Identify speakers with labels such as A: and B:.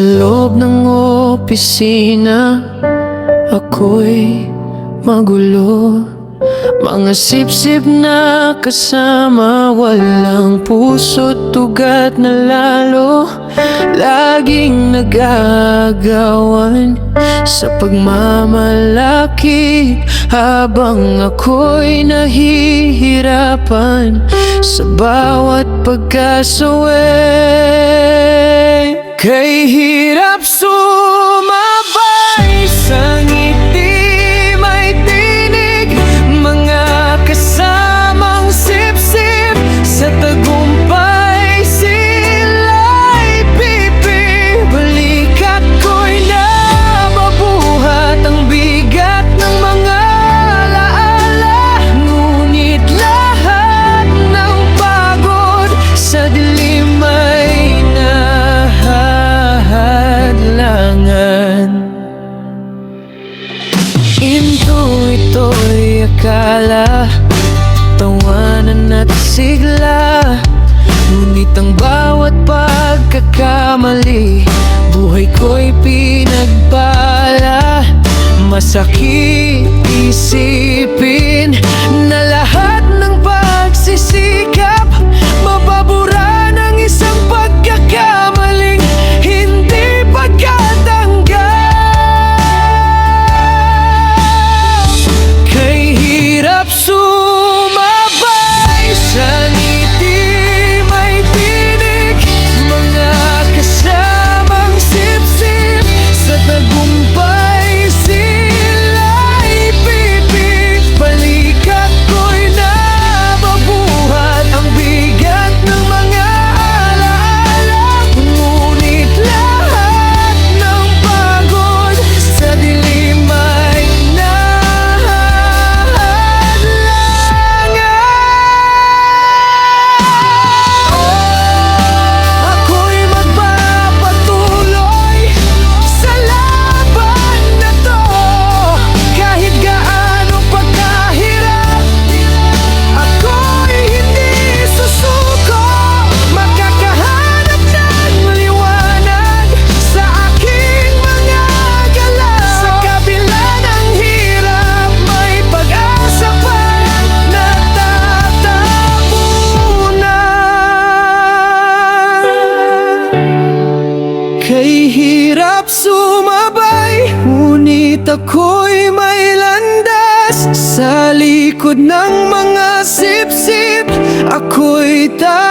A: ng opisina Ako'y magulo. Mga sip-sip na kasama Walang puso't ugat na lalo. Laging nagagawan Sa pagmamalaki Habang ako'y nahihirapan Sa bawat pagkasawi Kay hirap sumabay akala Tawanan at sigla. Ngunit ang bawat pagkakamali Buhay ko'y pinagbala Masakit isipin hirap sumabay Ngunit ako'y may landas. Sa likod ng mga sip-sip Ako'y tanging